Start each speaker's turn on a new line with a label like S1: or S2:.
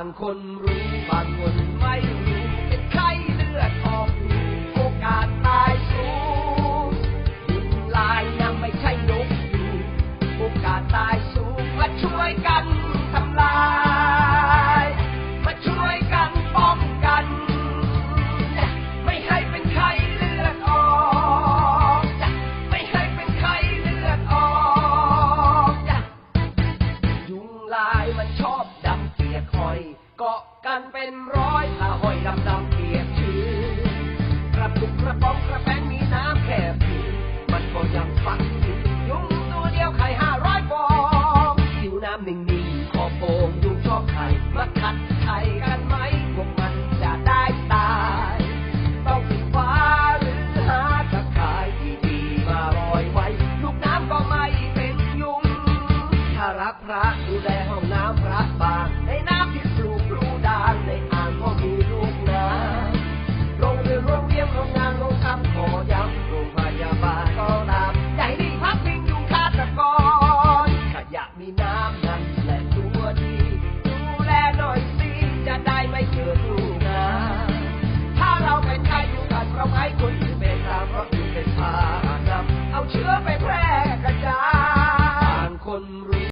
S1: างคนรู้บางคนไม่รู้เป็นไข้เลือดออกอยู่โอกาสตายสูงยิงลายยังไม่ใช่นกอยู่โอกาสตายสูงมาช่วยกันทำลาย เกาะกันเป็นร้อยถ้าหอยดำดำเปียกชื้นกระปุกกระป๋องกระแป้งมีน้ำแค่ผิวมันก็ยังฟังอยู่ยุงตัวเดียวไข่ห้าร้อยฟองผิวน้ำหนึ่งนิ่งขอโป่งยุงชอบไข่มาขัดไข่กันไหมพวกมันจะได้ตาย ต้องปิดฟ้าหรือหาตะข่ายที่ดีมาลอยไว้ ลูกน้ำก็ไม่เป็นยุงถ้ารักพระดูแลห้องน้ำพระบางในน้ำ น้ำน้ำและตัวดีดูแลโดยซีจะได้ไม่เจอลูกน้ำถ้าเราเป็นใครอยู่กับเราหมายคุณจะเป็นตามเราอยู่เป็นทางนำเอาเชื้อไปแพร่กระจายบางคนรู้